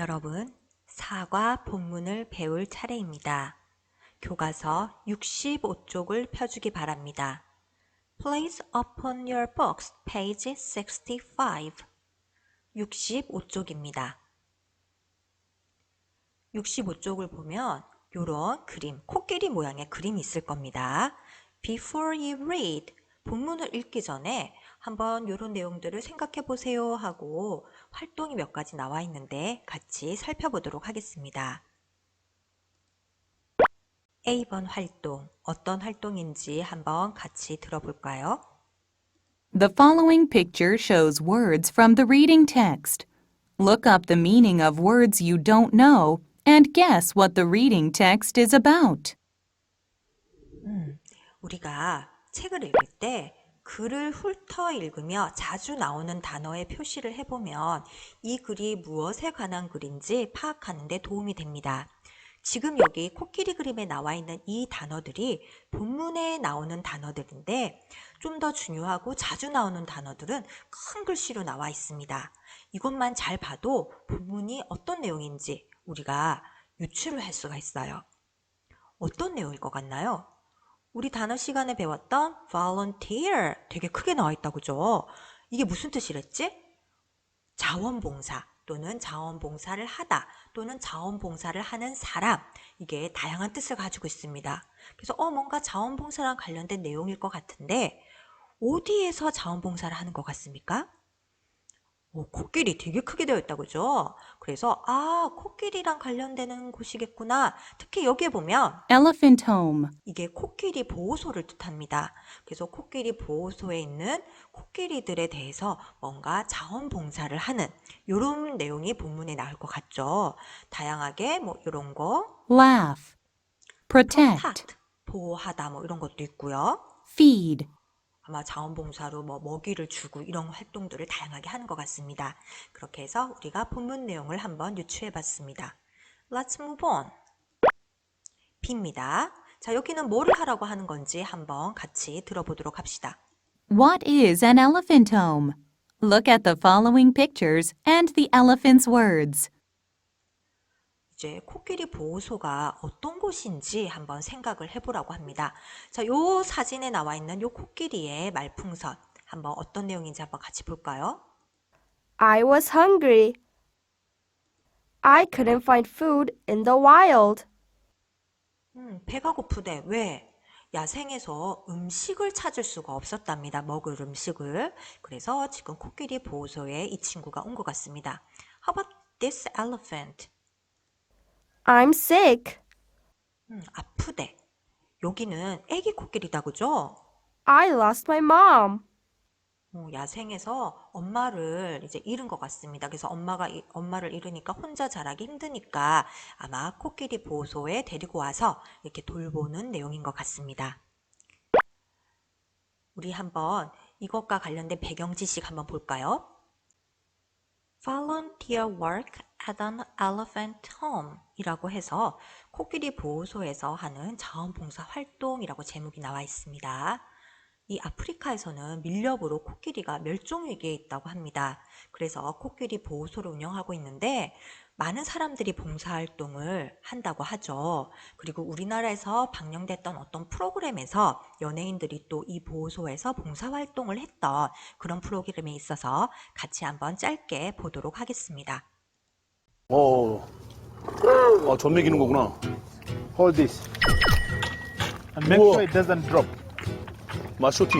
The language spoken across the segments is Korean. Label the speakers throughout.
Speaker 1: 여러분, 사과 본문을 배울 차례입니다. 교과서 65쪽을 펴주기 바랍니다. Please open your books, page 65. 65쪽입니다. 65쪽을 보면 이런 그림, 코끼리 모양의 그림이 있을 겁니다. Before you read, 본문을 읽기 전에 한번 이런 내용들을 생각해 보세요 하고 활동이 몇 가지 나와 있는데 같이 살펴보도록 하겠습니다. A번 활동, 어떤 활동인지 한번 같이 들어볼까요?
Speaker 2: The following picture shows words from the reading text. Look up the meaning of words you don't know and guess what the reading text is about.
Speaker 1: 우리가 책을 읽을 때 글을 훑어 읽으며 자주 나오는 단어의 표시를 해보면 이 글이 무엇에 관한 글인지 파악하는 데 도움이 됩니다. 지금 여기 코끼리 그림에 나와 있는 이 단어들이 본문에 나오는 단어들인데 좀 더 중요하고 자주 나오는 단어들은 큰 글씨로 나와 있습니다. 이것만 잘 봐도 본문이 어떤 내용인지 우리가 유추를 할 수가 있어요. 어떤 내용일 것 같나요? 우리 단어 시간에 배웠던 volunteer 되게 크게 나와 있다 그죠? 이게 무슨 뜻이랬지? 자원봉사 또는 자원봉사를 하다 또는 자원봉사를 하는 사람 이게 다양한 뜻을 가지고 있습니다. 그래서 어 뭔가 자원봉사랑 관련된 내용일 것 같은데 어디에서 자원봉사를 하는 것 같습니까? 오, 코끼리 되게 크게 되어 있다 그죠? 그래서 아 코끼리랑 관련되는 곳이겠구나. 특히 여기에 보면
Speaker 2: Elephant home.
Speaker 1: 이게 코끼리 보호소를 뜻합니다. 그래서 코끼리 보호소에 있는 코끼리들에 대해서 뭔가 자원봉사를 하는 이런 내용이 본문에 나올 것 같죠. 다양하게 뭐 이런 거,
Speaker 2: Laugh. Protect.
Speaker 1: protect, 보호하다 뭐 이런 것도 있고요.
Speaker 2: Feed.
Speaker 1: 아마 자원봉사로 뭐 먹이를 주고 이런 활동들을 다양하게 하는 것 같습니다. 그렇게 해서 우리가 본문 내용을 한번 유추해 봤습니다. Let's move on. B입니다. 자, 여기는 뭐를 하라고 하는 건지 한번 같이 들어보도록 합시다.
Speaker 2: What is an elephant home? Look at the following pictures and the elephant's words.
Speaker 1: 이제 코끼리 보호소가 어떤 곳인지 한번 생각을 해보라고 합니다. 자, 요 사진에 나와 있는 요 코끼리의 말풍선 한번 어떤 내용인지 한번 같이 볼까요?
Speaker 3: I was hungry. I couldn't find food in the wild.
Speaker 1: 음, 배가 고프대. 왜? 야생에서 음식을 찾을 수가 없었답니다. 먹을 음식을. 그래서 지금 코끼리 보호소에 이 친구가 온 것 같습니다. How about this elephant?
Speaker 3: I'm sick.
Speaker 1: 음, 아프대. 여기는 애기 코끼리다, 그죠?
Speaker 3: I lost my mom.
Speaker 1: 어, 야생에서 엄마를 이제 잃은 것 같습니다. 그래서 엄마가 이- 엄마를 잃으니까 혼자 자라기 힘드니까 아마 코끼리 보호소에 데리고 와서 이렇게 돌보는 내용인 것 같습니다. 우리 한번 이것과 관련된 배경 지식 한번 볼까요? Volunteer work at an elephant home 이라고 해서 코끼리 보호소에서 하는 자원봉사 활동이라고 제목이 나와 있습니다. 이 아프리카에서는 밀렵으로 코끼리가 멸종 위기에 있다고 합니다. 그래서 코끼리 보호소를 운영하고 있는데 많은 사람들이 봉사활동을 한다고 하죠. 그리고 우리나라에서 방영됐던 어떤 프로그램에서 연예인들이 또 이 보호소에서 봉사활동을 했던 그런 프로그램에 있어서 같이 한번 짧게 보도록 하겠습니다.
Speaker 4: 어, 어, 전 먹이는 거구나.
Speaker 5: Hold this. And make
Speaker 4: Whoa.
Speaker 5: sure it doesn't drop.
Speaker 4: 마쇼티.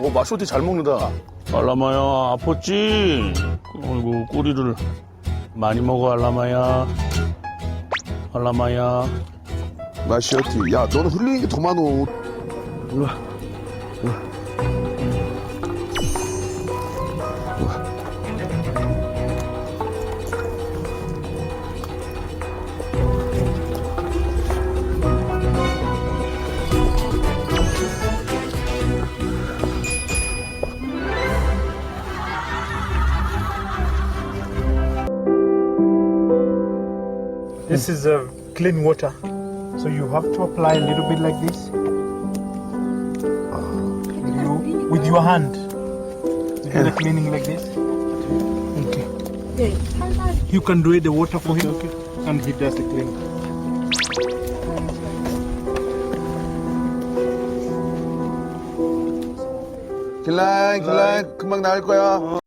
Speaker 4: 오, 마쇼티 잘 먹는다. 알라마야, 아팠지? 어이구, 꼬리를 많이 먹어, 알라마야. 알라마야.
Speaker 6: 마시오티. 야, 너는 흘리는 게 더 많어.
Speaker 5: This is uh, clean water. So you have to apply a little bit like this. With, you, with your hand. You do the cleaning like this. Okay. You can do it the water for him, and he does the cleaning.
Speaker 6: 길라인 길라인 금방 나을 거야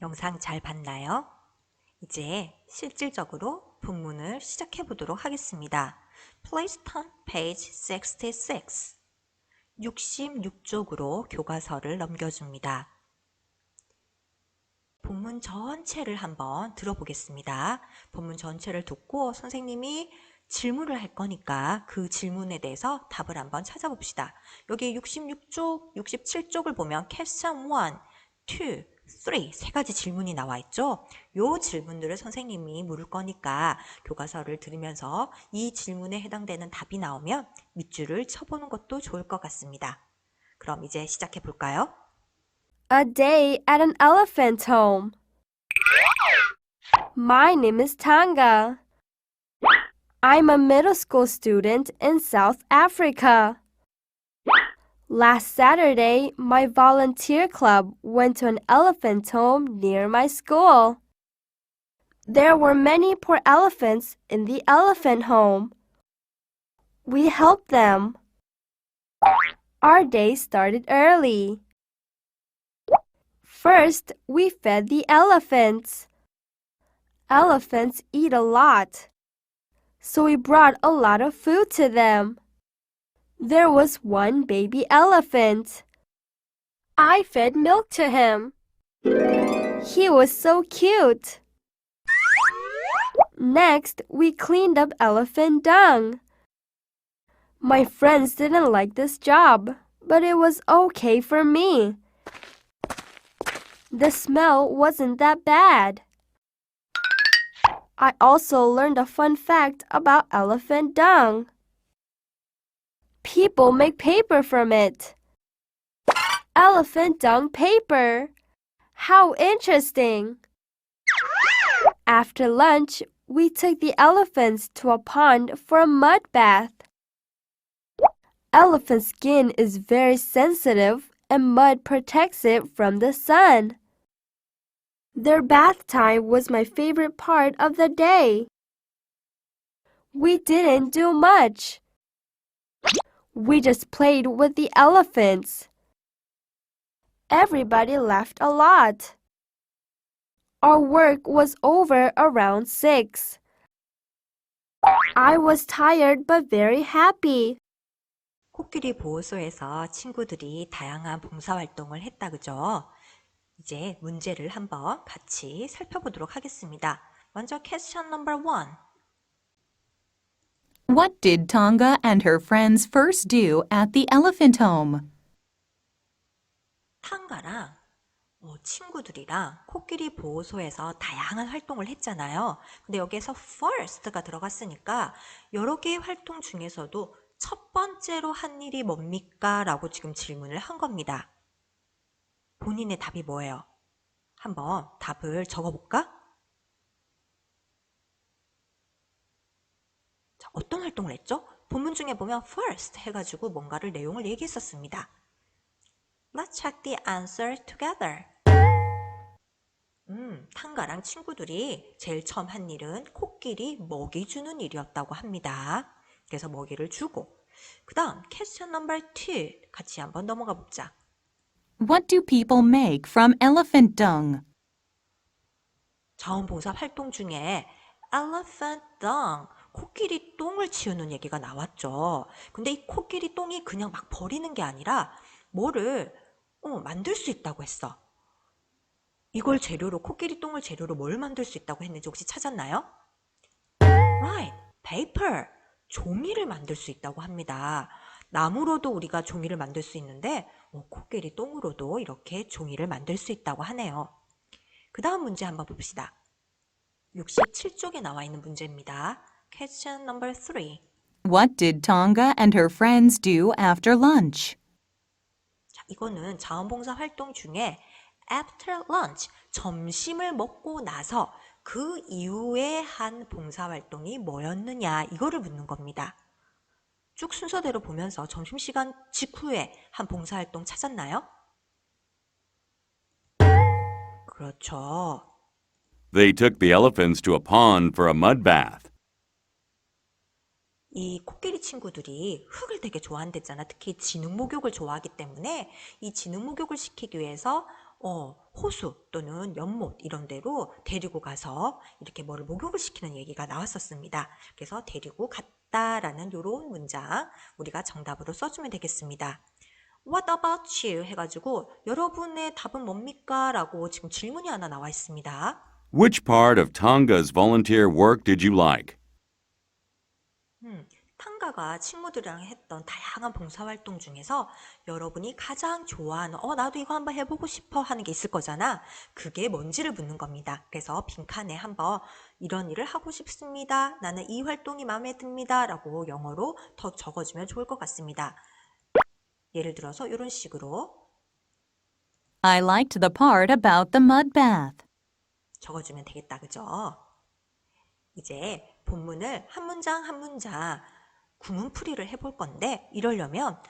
Speaker 1: 영상 잘 봤나요? 이제 실질적으로 본문을 시작해 보도록 하겠습니다. Please turn page 66. 66쪽으로 교과서를 넘겨줍니다. 본문 전체를 한번 들어보겠습니다. 본문 전체를 듣고 선생님이 질문을 할 거니까 그 질문에 대해서 답을 한번 찾아봅시다. 여기 66쪽, 67쪽을 보면 question 1, 2, 3, 세 가지 질문이 나와 있죠? 요 질문들을 선생님이 물을 거니까 교과서를 들으면서 이 질문에 해당되는 답이 나오면 밑줄을 쳐보는 것도 좋을 것 같습니다. 그럼 이제 시작해 볼까요?
Speaker 3: A day at an elephant home. My name is Tanga. I'm a middle school student in South Africa. Last Saturday, my volunteer club went to an elephant home near my school. There were many poor elephants in the elephant home. We helped them. Our day started early. First, we fed the elephants. Elephants eat a lot, so we brought a lot of food to them. There was one baby elephant. I fed milk to him. He was so cute. Next, we cleaned up elephant dung. My friends didn't like this job, but it was okay for me. The smell wasn't that bad. I also learned a fun fact about elephant dung. People make paper from it. Elephant dung paper. How interesting! After lunch, we took the elephants to a pond for a mud bath. Elephant skin is very sensitive and mud protects it from the sun. Their bath time was my favorite part of the day. We didn't do much. We just played with the elephants. Everybody laughed a lot. Our work was over around 6. I was tired but very happy.
Speaker 1: 코끼리 보호소에서 친구들이 다양한 봉사활동을 했다 그죠? 이제 문제를 한번 같이 살펴보도록 하겠습니다. 먼저 question number one.
Speaker 2: What did Tonga and her friends first do at the elephant home?
Speaker 1: 탕가랑 어, 친구들이랑 코끼리 보호소에서 다양한 활동을 했잖아요. 근데 여기에서 first가 들어갔으니까 여러 개의 활동 중에서도 첫 번째로 한 일이 뭡니까? 라고 지금 질문을 한 겁니다. 본인의 답이 뭐예요? 한번 답을 적어볼까? 자, 어떤 활동을 했죠? 본문 중에 보면 first 해가지고 뭔가를 내용을 얘기했었습니다. Let's check the answer together. 음, 탕가랑 친구들이 제일 처음 한 일은 코끼리 먹이 주는 일이었다고 합니다. 그래서 먹이를 주고. 그 다음, question number two. 같이 한번 넘어가 보자.
Speaker 2: What do people make from elephant dung?
Speaker 1: 자원봉사 활동 중에 elephant dung, 코끼리 똥을 치우는 얘기가 나왔죠. 근데 이 코끼리 똥이 그냥 막 버리는 게 아니라 뭐를 어, 만들 수 있다고 했어. 이걸 재료로 코끼리 똥을 재료로 뭘 만들 수 있다고 했는지 혹시 찾았나요? Right, paper. 종이를 만들 수 있다고 합니다. 나무로도 우리가 종이를 만들 수 있는데 어, 코끼리 똥으로도 이렇게 종이를 만들 수 있다고 하네요. 그 다음 문제 한번 봅시다. 67쪽에 나와 있는 문제입니다. Question number 3.
Speaker 2: What did Tonga and her friends do after lunch?
Speaker 1: 자, 이거는 자원봉사 활동 중에 after lunch, 점심을 먹고 나서 그 이후에 한 봉사활동이 뭐였느냐, 이거를 묻는 겁니다. 쭉 순서대로 보면서 점심시간 직후에 한 봉사활동 찾았나요? 그렇죠.
Speaker 7: They took the elephants to a pond for a mud bath.
Speaker 1: 이 코끼리 친구들이 흙을 되게 좋아한댔잖아. 특히 진흙 목욕을 좋아하기 때문에 이 진흙 목욕을 시키기 위해서 어, 호수 또는 연못 이런 데로 데리고 가서 이렇게 뭐를 목욕을 시키는 얘기가 나왔었습니다. 그래서 데리고 갔다라는 요런 문장 우리가 정답으로 써주면 되겠습니다. What about you? 해가지고 여러분의 답은 뭡니까? 라고 지금 질문이 하나 나와 있습니다.
Speaker 7: Which part of Tonga's volunteer work did you like?
Speaker 1: 음, 탕가가 친구들이랑 했던 다양한 봉사활동 중에서 여러분이 가장 좋아하는, 어, 나도 이거 한번 해보고 싶어 하는 게 있을 거잖아. 그게 뭔지를 묻는 겁니다. 그래서 빈칸에 한번 이런 일을 하고 싶습니다. 나는 이 활동이 마음에 듭니다. 라고 영어로 더 적어주면 좋을 것 같습니다. 예를 들어서 이런 식으로
Speaker 2: I liked the part about the mud bath.
Speaker 1: 적어주면 되겠다. 그죠? 이제 본문을 한 문장 한 문장 구문풀이를 해볼 건데 이러려면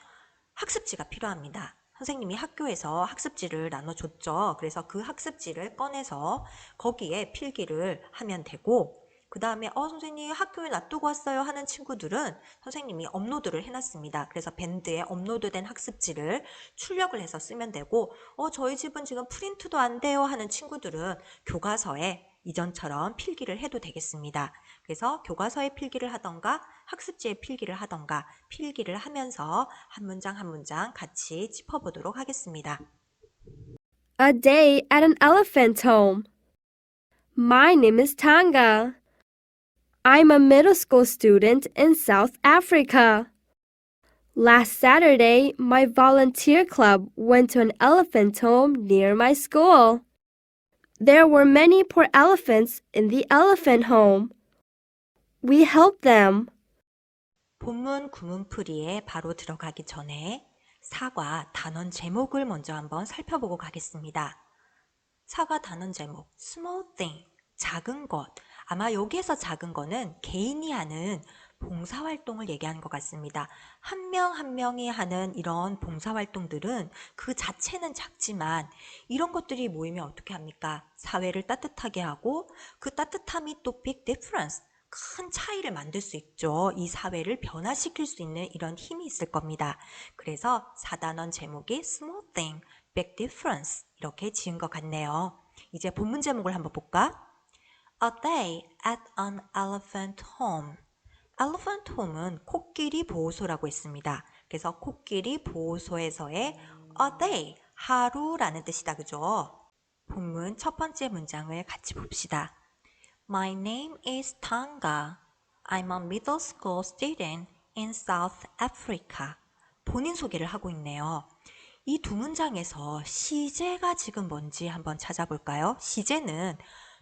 Speaker 1: 학습지가 필요합니다. 선생님이 학교에서 학습지를 나눠줬죠. 그래서 그 학습지를 꺼내서 거기에 필기를 하면 되고 그 다음에 어 선생님 학교에 놔두고 왔어요 하는 친구들은 선생님이 업로드를 해놨습니다. 그래서 밴드에 업로드된 학습지를 출력을 해서 쓰면 되고 어 저희 집은 지금 프린트도 안 돼요 하는 친구들은 교과서에 이전처럼 필기를 해도 되겠습니다. 그래서 교과서에 필기를 하던가 학습지에 필기를 하던가 필기를 하면서 한 문장 한 문장 같이 짚어보도록 하겠습니다.
Speaker 3: A day at an elephant home. My name is Tanga. I'm a middle school student in South Africa. Last Saturday, my volunteer club went to an elephant home near my school. There were many poor elephants in the elephant home. We helped them.
Speaker 1: 본문 구문풀이에 바로 들어가기 전에 사과 단원 제목을 먼저 한번 살펴보고 가겠습니다. 사과 단원 제목 small thing 작은 것 아마 여기에서 작은 거는 개인이 하는 봉사활동을 얘기하는 것 같습니다. 한명한 명이 하는 이런 봉사활동들은 그 자체는 작지만 이런 것들이 모이면 어떻게 합니까? 사회를 따뜻하게 하고 그 따뜻함이 또 big difference 큰 차이를 만들 수 있죠. 이 사회를 변화시킬 수 있는 이런 힘이 있을 겁니다. 그래서 사단원 제목이 small thing, big difference 이렇게 지은 것 같네요. 이제 본문 제목을 한번 볼까? A day at an elephant home. Elephant home은 코끼리 보호소라고 했습니다. 그래서 코끼리 보호소에서의 a day, 하루라는 뜻이다. 그죠? 본문 첫 번째 문장을 같이 봅시다. My name is Tanga. I'm a middle school student in South Africa. 본인 소개를 하고 있네요. 이 두 문장에서 시제가 지금 뭔지 한번 찾아볼까요? 시제는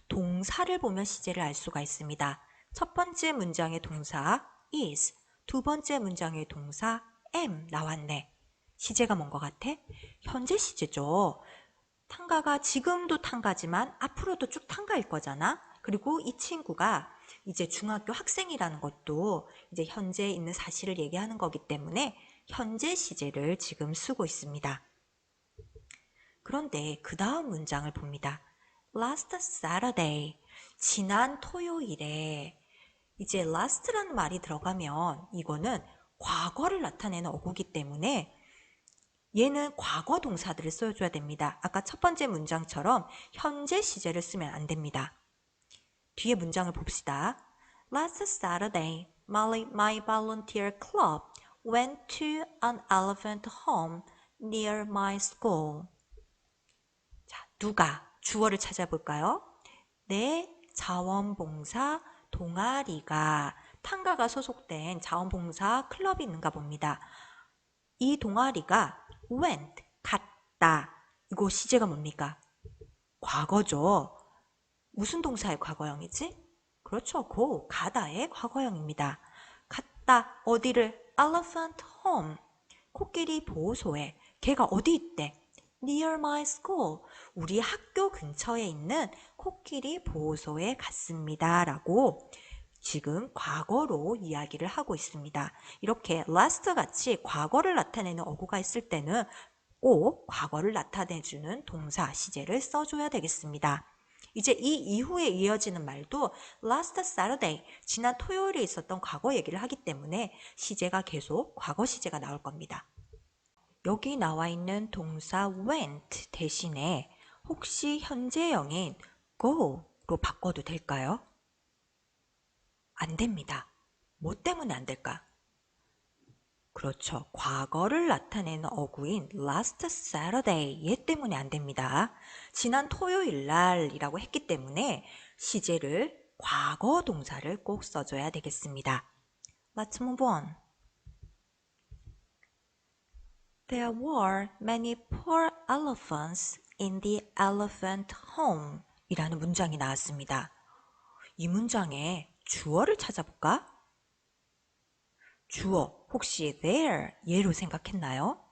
Speaker 1: 동사를 보면 시제를 알 수가 있습니다. 첫 번째 문장의 동사 is, 두 번째 문장의 동사 am 나왔네. 시제가 뭔 것 같아? 현재 시제죠. 탕가가 지금도 탕가지만 앞으로도 쭉 탕가일 거잖아. 그리고 이 친구가 이제 중학교 학생이라는 것도 이제 현재 있는 사실을 얘기하는 거기 때문에 현재 시제를 지금 쓰고 있습니다. 그런데 그 다음 문장을 봅니다. Last Saturday. 지난 토요일에 이제 last라는 말이 들어가면 이거는 과거를 나타내는 어구기 때문에 얘는 과거 동사들을 써줘야 됩니다. 아까 첫 번째 문장처럼 현재 시제를 쓰면 안 됩니다. 뒤에 문장을 봅시다. Last Saturday, my, my volunteer club went to an elephant home near my school. 자, 누가 주어를 찾아볼까요? 내 자원봉사 동아리가 탕가가 소속된 자원봉사 클럽이 있는가 봅니다. 이 동아리가 went 갔다. 이거 시제가 뭡니까? 과거죠. 무슨 동사의 과거형이지? 그렇죠. go, 가다의 과거형입니다. 갔다, 어디를? elephant home, 코끼리 보호소에. 걔가 어디 있대? Near my school, 우리 학교 근처에 있는 코끼리 보호소에 갔습니다. 라고 지금 과거로 이야기를 하고 있습니다. 이렇게 last 같이 과거를 나타내는 어구가 있을 때는 꼭 과거를 나타내주는 동사, 시제를 써줘야 되겠습니다. 이제 이 이후에 이어지는 말도 last Saturday, 지난 토요일에 있었던 과거 얘기를 하기 때문에 시제가 계속 과거 시제가 나올 겁니다. 여기 나와 있는 동사 went 대신에 혹시 현재형인 go로 바꿔도 될까요? 안 됩니다. 뭐 때문에 안 될까? 그렇죠. 과거를 나타내는 어구인 last Saturday 얘 때문에 안 됩니다. 지난 토요일 날이라고 했기 때문에 시제를 과거 동사를 꼭 써줘야 되겠습니다. Let's move on. There were many poor elephants in the elephant home 이라는 문장이 나왔습니다. 이 문장에 주어를 찾아볼까? 주어 혹시 there 예로 생각했나요?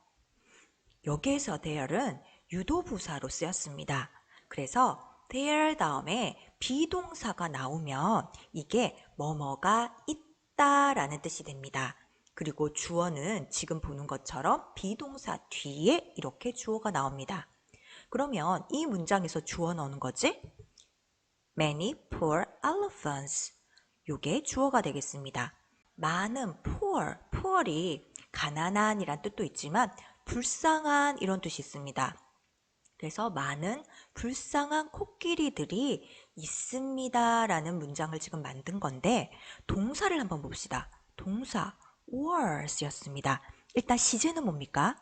Speaker 1: 여기에서 there은 유도부사로 쓰였습니다. 그래서 there 다음에 비동사가 나오면 이게 뭐뭐가 있다 라는 뜻이 됩니다. 그리고 주어는 지금 보는 것처럼 비동사 뒤에 이렇게 주어가 나옵니다. 그러면 이 문장에서 주어 넣는 거지? Many poor elephants. 요게 주어가 되겠습니다. 많은 poor, poor이 가난한 이란 뜻도 있지만 불쌍한 이런 뜻이 있습니다. 그래서 많은 불쌍한 코끼리들이 있습니다 라는 문장을 지금 만든 건데 동사를 한번 봅시다. 동사 were 쓰였습니다. 일단 시제는 뭡니까?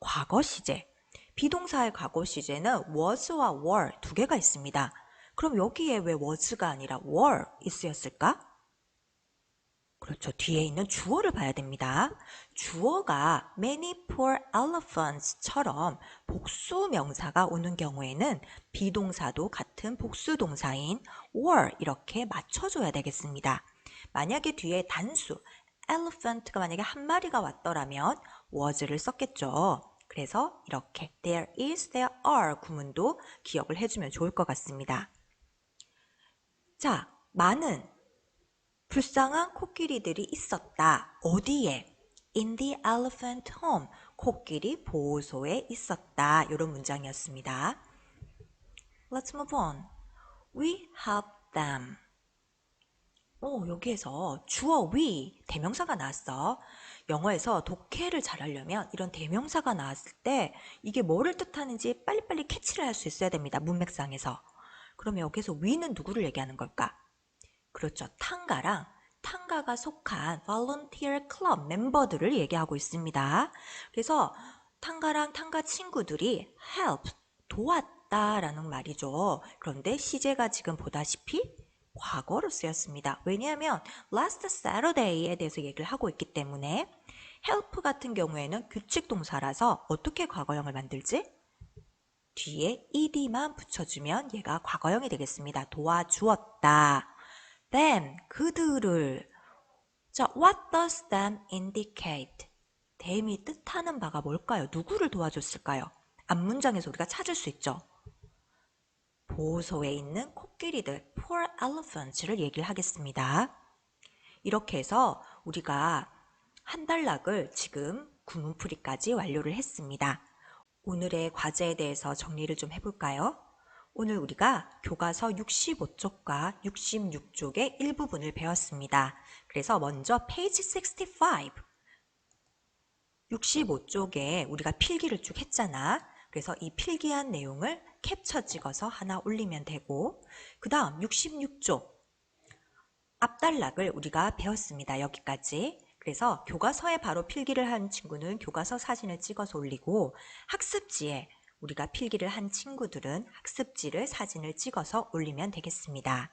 Speaker 1: 과거 시제. 비동사의 과거 시제는 was와 were 두 개가 있습니다. 그럼 여기에 왜 was가 아니라 were 이 쓰였을까? 그렇죠. 뒤에 있는 주어를 봐야 됩니다. 주어가 many poor elephants처럼 복수 명사가 오는 경우에는 비동사도 같은 복수 동사인 were 이렇게 맞춰줘야 되겠습니다. 만약에 뒤에 단수 elephant가 만약에 한 마리가 왔더라면 was를 썼겠죠. 그래서 이렇게 there is, there are 구문도 기억을 해주면 좋을 것 같습니다. 자, 많은 불쌍한 코끼리들이 있었다. 어디에? In the elephant home. 코끼리 보호소에 있었다. 이런 문장이었습니다. Let's move on. We helped them. 오, 여기에서 주어 we 대명사가 나왔어. 영어에서 독해를 잘하려면 이런 대명사가 나왔을 때 이게 뭐를 뜻하는지 빨리빨리 캐치를 할 수 있어야 됩니다. 문맥상에서. 그러면 여기서 we는 누구를 얘기하는 걸까? 그렇죠. 탕가랑 탕가가 속한 volunteer club 멤버들을 얘기하고 있습니다. 그래서 탕가랑 탕가 친구들이 help, 도왔다라는 말이죠. 그런데 시제가 지금 보다시피 과거로 쓰였습니다. 왜냐하면 last Saturday에 대해서 얘기를 하고 있기 때문에 help 같은 경우에는 규칙 동사라서 어떻게 과거형을 만들지? 뒤에 ed만 붙여주면 얘가 과거형이 되겠습니다. 도와주었다. them, 그들을. 자, what does them indicate? them이 뜻하는 바가 뭘까요? 누구를 도와줬을까요? 앞문장에서 우리가 찾을 수 있죠. 보호소에 있는 코끼리들, poor elephants를 얘기를 하겠습니다. 이렇게 해서 우리가 한 단락을 지금 구문풀이까지 완료를 했습니다. 오늘의 과제에 대해서 정리를 좀 해볼까요? 오늘 우리가 교과서 65쪽과 66쪽의 일부분을 배웠습니다. 그래서 먼저 페이지 65, 65쪽에 우리가 필기를 쭉 했잖아. 그래서 이 필기한 내용을 캡처 찍어서 하나 올리면 되고 그 다음 66쪽 앞단락을 우리가 배웠습니다. 여기까지. 그래서 교과서에 바로 필기를 한 친구는 교과서 사진을 찍어서 올리고 학습지에 우리가 필기를 한 친구들은 학습지를 사진을 찍어서 올리면 되겠습니다.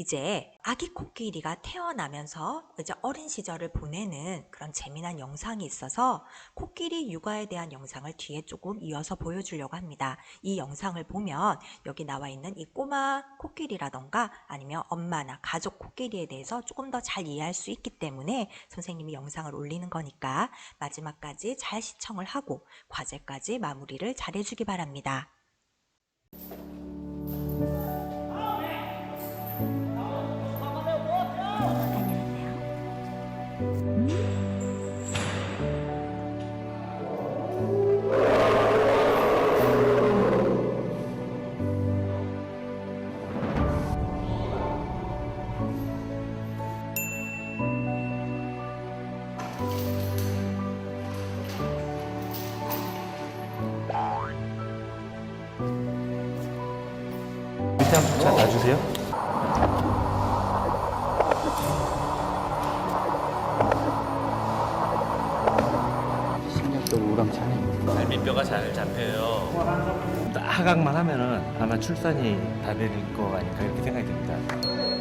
Speaker 1: 이제 아기 코끼리가 태어나면서 이제 어린 시절을 보내는 그런 재미난 영상이 있어서 코끼리 육아에 대한 영상을 뒤에 조금 이어서 보여주려고 합니다. 이 영상을 보면 여기 나와 있는 이 꼬마 코끼리라던가 아니면 엄마나 가족 코끼리에 대해서 조금 더 잘 이해할 수 있기 때문에 선생님이 영상을 올리는 거니까 마지막까지 잘 시청을 하고 과제까지 마무리를 잘 해주기 바랍니다.
Speaker 8: 한번 잘 우렁차네. 갈비뼈가 잘 잡혀요. 하각만 하면은 아마 출산이 다될거 아닐까 이렇게 생각이 듭니다.